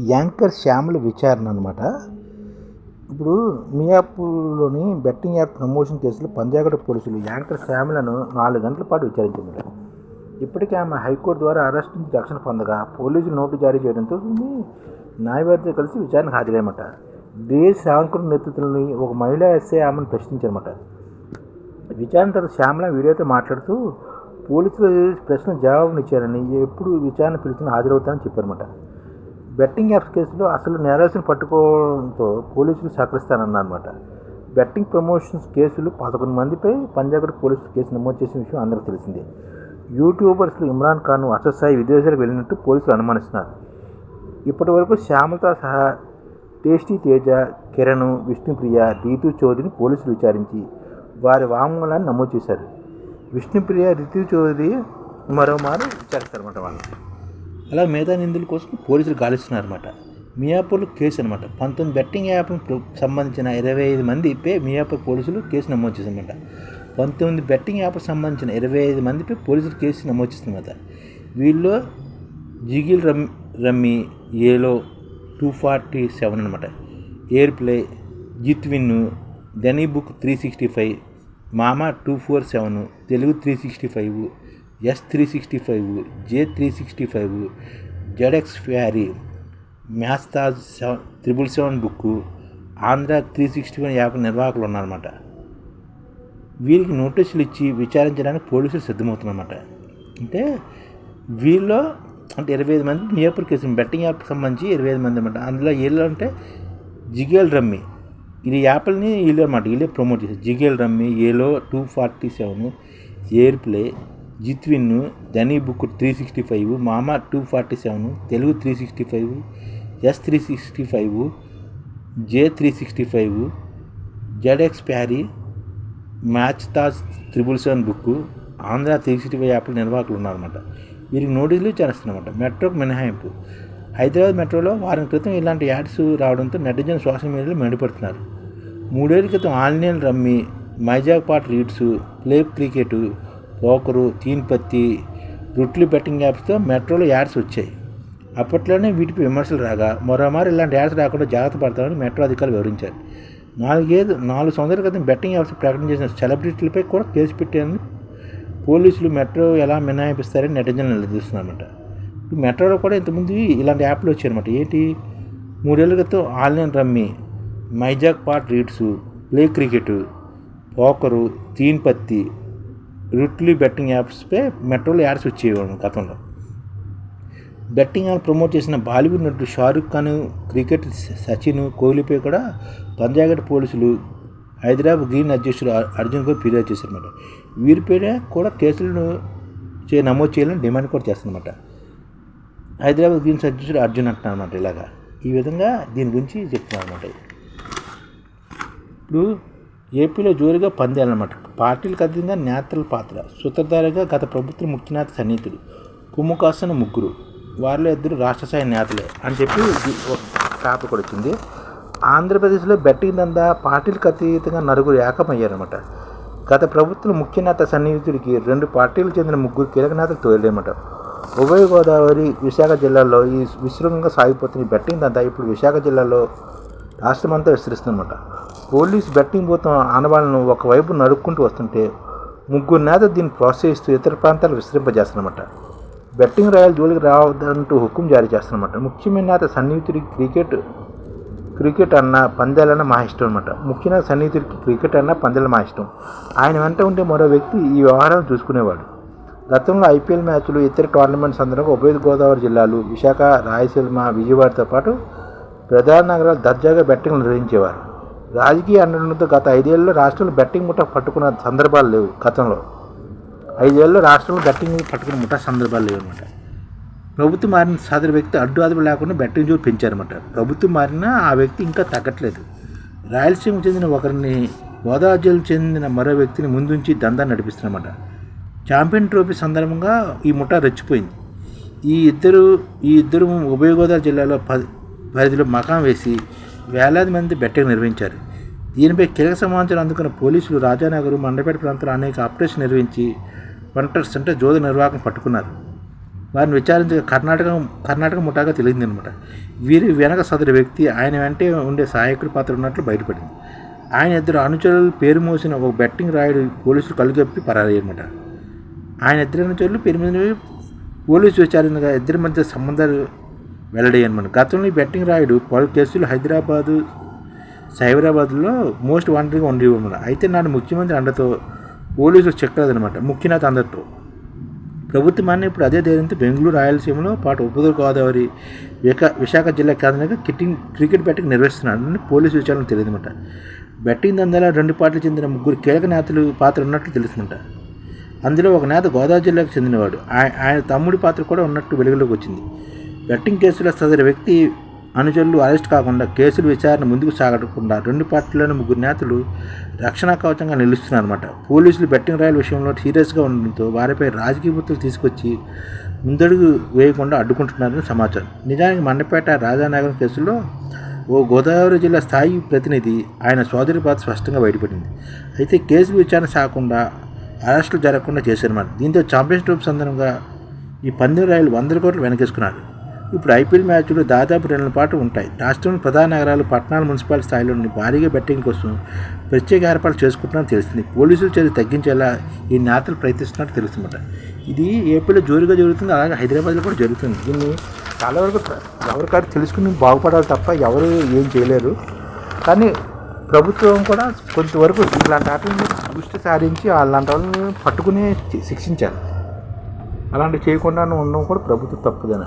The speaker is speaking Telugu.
యాంకర్ శ్యామల విచారణ అనమాట ఇప్పుడు మియాపూర్లోని బెట్టింగ్ యాప్ ప్రమోషన్ కేసులో పంజాగడ పోలీసులు యాంకర్ శ్యామలను నాలుగు గంటల పాటు విచారించారు ఇప్పటికే ఆమె హైకోర్టు ద్వారా అరెస్ట్ నుంచి రక్షణ పొందగా పోలీసులు నోటు జారీ చేయడంతో న్యాయవాదితో కలిసి విచారణకు హాజరయ్యమాట డే. శ్రావణకుడు నేతృత్వంలోని ఒక మహిళా ఎస్ఐ ఆమెను ప్రశ్నించారన్నమాట. విచారణ తర్వాత శ్యామల వీడియోతో మాట్లాడుతూ పోలీసులు ప్రశ్న జవాబునిచ్చారని ఎప్పుడు విచారణ పిలిచిన హాజరవుతానని చెప్పారన్నమాట. బెట్టింగ్ యాప్స్ కేసులో అసలు నేరస్తుని పట్టుకోవడంతో పోలీసులు సహకరిస్తానన్నమాట బెట్టింగ్ ప్రమోషన్స్ కేసులు పదకొండు మందిపై పంజాగర్ పోలీసులు కేసు నమోదు చేసిన విషయం అందరికీ తెలిసిందే. యూట్యూబర్స్లు ఇమ్రాన్ ఖాన్ అసస్థాయి విదేశాలకు వెళ్ళినట్టు పోలీసులు అనుమానిస్తున్నారు. ఇప్పటి వరకు శ్యామలతో సహా టేస్టీ తేజ కిరణ్ విష్ణుప్రియ రీతు చౌదరిని పోలీసులు విచారించి వారి వాంగ్మూలాన్ని నమోదు చేశారు. విష్ణుప్రియ రితు చౌదరి మరోమారు విచారిస్తారన్నమాట వాళ్ళు అలా మిగతా నిందుల కోసం పోలీసులు గాలిస్తున్నారన్నమాట. మియాపూర్లో కేసు అనమాట పంతొమ్మిది బెట్టింగ్ యాప్కు సంబంధించిన ఇరవై ఐదు మందిపై మియాపూర్ పోలీసులు కేసు నమోదు చేశారన్నమాట. పంతొమ్మిది బెట్టింగ్ యాప్కు సంబంధించిన ఇరవై ఐదు మందిపై పోలీసులు కేసు నమోదు చేస్తున్నమాట వీళ్ళు jiggle rum rummy Yolo two forty seven అనమాట air play Jeetwin book three sixty five మామా two four seven Telugu three sixty five S three sixty five J three sixty five ZX ఫ్యారీ మ్యాస్తాజ్ seven triple seven book Andhra three sixty one app నిర్వాహకులు ఉన్నారన్నమాట వీరికి నోటీసులు ఇచ్చి విచారించడానికి పోలీసులు సిద్ధమవుతున్నమాట అంటే వీళ్ళు అంటే ఇరవై ఐదు మంది నియపర్ కేసు బెట్టింగ్ యాప్కి సంబంధించి ఇరవై ఐదు మంది అనమాట అందులో వీళ్ళు అంటే జిగేల్ రమ్మి. ఇది యాప్ని వీళ్ళు అనమాట వీళ్ళే ప్రమోట్ చేశారు. జిగేల్ rummy Yolo two forty seven air play Jeetwin Dhani book three sixty five మామా two forty seven Telugu three sixty five S three sixty five J three sixty five ZX Parimatch Taj triple seven book Andhra three sixty five యాప్ల నిర్వాహకులు ఉన్నారన్నమాట. వీరికి నోటీసులు చేస్తున్నారన్నమాట మెట్రోకు మినహాయింపు. హైదరాబాద్ మెట్రోలో వారం క్రితం ఇలాంటి యాడ్స్ రావడంతో నెటిజన్ సోషల్ మీడియాలో మండిపడుతున్నారు. మూడేళ్ళ క్రితం ఆన్లైన్ రమ్మి మైజాక్ పాట్ రీడ్స్ ప్లే క్రికెట్ పోకరు తీన్పత్తి రొట్లు బెట్టింగ్ యాప్స్తో మెట్రోలో యాడ్స్ వచ్చాయి. అప్పట్లోనే వీటిపై విమర్శలు రాగా మరోమారు ఇలాంటి యాడ్స్ రాకుండా జాగ్రత్త పడతామని మెట్రో అధికారులు వివరించారు. నాలుగేదు నాలుగు సంవత్సరాల క్రితం బెట్టింగ్ యాప్స్ ప్రకటన చేసిన సెలబ్రిటీలపై కూడా కేసు పెట్టారని పోలీసులు మెట్రో ఎలా మినహాయిస్తారని నెటిజన్లు నిలదీస్తున్నారన్నమాట. ఇప్పుడు మెట్రోలో కూడా ఇంతకుముందు ఇలాంటి యాప్లు వచ్చాయన్నమాట. ఏంటి? మూడేళ్ళ క్రితం ఆన్లైన్ రమ్మి మైజాక్ పాట్ రీడ్స్ ప్లే క్రికెట్ పోకరు తీన్పత్తి రూట్లీ బెట్టింగ్ యాప్స్పై మెట్రోలో యాడ్స్ వచ్చేవాడు గతంలో. బెట్టింగ్ యాప్ ప్రమోట్ చేసిన బాలీవుడ్ నటుడు షారుఖ్ ఖాన్ క్రికెట్ సచిన్ కోహ్లీపై కూడా పంజాగఢ్ పోలీసులు హైదరాబాద్ గ్రీన్ అధ్యక్షుడు అర్జున్ కూడా ఫిర్యాదు చేశారన్నమాట. వీరిపైన కూడా కేసులను చే నమోదు చేయాలని డిమాండ్ కూడా చేస్తారన్నమాట హైదరాబాద్ గ్రీన్స్ అధ్యక్షుడు అర్జున్ అంటున్నారు అనమాట ఇలాగా. ఈ విధంగా దీని గురించి చెప్తున్నారు అనమాట ఇప్పుడు ఏపీలో జోరుగా పందేయాలన్నమాట. పార్టీలకు అతీతంగా నేతల పాత్ర. సూత్రధారిగా గత ప్రభుత్వ ముఖ్య నేత సన్నిహితుడు. కొమ్ము ముగ్గురు. వారిలో ఇద్దరు రాష్ట్ర స్థాయి నేతలే అని చెప్పి ఒక టాపిక్ కూడా వచ్చింది. ఆంధ్రప్రదేశ్లో బెట్టింగ్ దందా పార్టీలకు అతీతంగా నలుగురు ఏకమయ్యారన్నమాట. గత ప్రభుత్వం ముఖ్య నేత సన్నిహితుడికి రెండు పార్టీలకు చెందిన ముగ్గురు కీలక నేతలు తోలేమట ఉభయ గోదావరి విశాఖ జిల్లాలో ఈ విస్తృతంగా సాగిపోతున్న బెట్టింగ్ దందా ఇప్పుడు విశాఖ జిల్లాలో రాష్ట్రమంతా విస్తరిస్తుందన్నమాట. పోలీస్ బెట్టింగ్ పోతున్న ఆనవాళ్ళను ఒకవైపు నడుక్కుంటూ వస్తుంటే ముగ్గురు నేత దీన్ని ప్రోత్సహిస్తూ ఇతర ప్రాంతాలు విస్తరింపజేస్తారన్నమాట. బెట్టింగ్ రాయల్ జోలికి రావద్దంటూ హుకుం జారీ చేస్తున్నమాట ముఖ్యమైన నేత సన్నిహితుడికి క్రికెట్ క్రికెట్ అన్న పందాలన్న మా ఇష్టం అనమాట ముఖ్యంగా సన్నిహితుడికి క్రికెట్ అన్న పందేలు మా ఇష్టం. ఆయన వెంట ఉంటే మరో వ్యక్తి ఈ వ్యవహారాలు చూసుకునేవాడు. గతంలో ఐపీఎల్ మ్యాచ్లు ఇతర టోర్నమెంట్స్ సందర్భంగా ఉభయ గోదావరి జిల్లాలు విశాఖ రాయలసీమ విజయవాడతో పాటు ప్రధాన నగరాలు దర్జాగా బెట్టింగ్ నిర్వహించేవారు. రాజకీయ అన్నంతో గత ఐదేళ్ళలో రాష్ట్రంలో బెట్టింగ్ ముఠ పట్టుకున్న సందర్భాలు లేవు గతంలో. ఐదేళ్ళలో రాష్ట్రంలో బెట్టింగ్ పట్టుకున్న ముఠా సందర్భాలు లేవు అనమాట ప్రభుత్వం మారిన సదరు వ్యక్తి అడ్డు అదుపు లేకుండా బెట్టింగ్ జోరు పెంచారన్నమాట. ప్రభుత్వం మారినా ఆ వ్యక్తి ఇంకా తగ్గట్లేదు. రాయలసీమకు చెందిన ఒకరిని గోదావరి చెందిన మరో వ్యక్తిని ముందుంచి దందా నడిపిస్తున్నమాట ఛాంపియన్ ట్రోఫీ సందర్భంగా ఈ ముఠా రెచ్చిపోయింది. ఈ ఇద్దరు ఈ ఇద్దరు ఉభయ గోదావరి జిల్లాలో పరిధిలో మకాం వేసి వేలాది మంది బెట్టింగ్ నిర్వహించారు. దీనిపై కీలక సమాచారం అందుకున్న పోలీసులు రాజానగర్ మండపేట ప్రాంతంలో అనేక ఆపరేషన్ నిర్వహించి వంటర్స్ అంటే జోద నిర్వాహకం పట్టుకున్నారు. వారిని విచారించగా కర్ణాటక కర్ణాటక ముఠాగా తెలిసింది అనమాట వీరి వెనక సదరు వ్యక్తి ఆయన వెంటే ఉండే సహాయకుడి పాత్ర ఉన్నట్లు బయటపడింది. ఆయన ఇద్దరు అనుచరులు పేరు మోసిన ఒక బెట్టింగ్ రాయుడు పోలీసులు కలుగప్పి పరారయ్యమాట ఆయన ఇద్దరు అనుచరులు పేరు మీద పోలీసు విచారించగా ఇద్దరి మధ్య సంబంధాలు వెల్లడయ్యాయి అనమాట. గతంలో ఈ బెట్టింగ్ రాయుడు పలు కేసులు హైదరాబాదు సైబరాబాద్లో మోస్ట్ వాంటెడ్గా ఉండి అయితే నాడు ముఖ్యమంత్రి అండతో పోలీసులు చెక్కలేదనమాట ముఖ్యనాథ్ అందరితో. ప్రభుత్వాన్ని ఇప్పుడు అదే ధైర్యంతో బెంగళూరు రాయలసీమలో పాటు ఉత్తర గోదావరి విక విశాఖ జిల్లా కేంద్రంగా కిట్టింగ్ క్రికెట్ బ్యాటింగ్ నిర్వహిస్తున్నాడని పోలీసు విచారణ తెలియదన్నమాట బెట్టింగ్ దందాల రెండు పార్టీలు చెందిన ముగ్గురు కీలక నేతలు పాత్ర ఉన్నట్లు తెలుసుకుంటా అందులో ఒక నేత గోదావరి జిల్లాకు చెందినవాడు. ఆయన తమ్ముడి పాత్ర కూడా ఉన్నట్టు వెలుగులోకి వచ్చింది. బెట్టింగ్ కేసులో సదరు వ్యక్తి అనుచరులు అరెస్ట్ కాకుండా కేసులు విచారణ ముందుకు సాగకుండా రెండు పార్టీలోని ముగ్గురు నేతలు రక్షణ కవచంగా నిలుస్తున్నారన్నమాట. పోలీసులు బెట్టింగ్ రాయల విషయంలో సీరియస్గా ఉండడంతో వారిపై రాజకీయ బుద్ధులు తీసుకొచ్చి ముందడుగు వేయకుండా అడ్డుకుంటున్నారని సమాచారం. నిజానికి మండపేట రాజానగరం కేసులో ఓ గోదావరి జిల్లా స్థాయి ప్రతినిధి ఆయన సోదరి పాత్ర స్పష్టంగా బయటపడింది. అయితే కేసు విచారణ సాగకుండా అరెస్టులు జరగకుండా చేశారన్నమాట. దీంతో ఛాంపియన్స్ ట్రోఫీ సందర్భంగా ఈ పందెం రాయలు వందల కోట్లు వెనకేసుకున్నారు. ఇప్పుడు ఐపీఎల్ మ్యాచ్లు దాదాపు రెండు నెలల పాటు ఉంటాయి. రాష్ట్రంలోని ప్రధాన నగరాలు పట్టణాలు మున్సిపాలిటీ స్థాయిలోని భారీగా బెట్టింగ్ కోసం ప్రత్యేక ఏర్పాట్లు చేసుకుంటున్నారని తెలుస్తుంది. పోలీసులు చర్య తగ్గించేలా ఈ నేతలు ప్రయత్నిస్తున్నట్టు తెలుస్తుందన్నమాట ఇది ఏపీలో జోరుగా జరుగుతుంది అలాగే హైదరాబాద్లో కూడా జరుగుతుంది. దీన్ని చాలా వరకు ఎవరికారు తెలుసుకుని బాగుపడాలి తప్ప ఎవరు ఏం చేయలేరు. కానీ ప్రభుత్వం కూడా కొంతవరకు ఇలాంటి వాటిని దృష్టి సారించి అలాంటి వాళ్ళని పట్టుకుని శిక్షించాలి. అలాంటివి చేయకుండా ఉండడం కూడా ప్రభుత్వం తప్పుదని.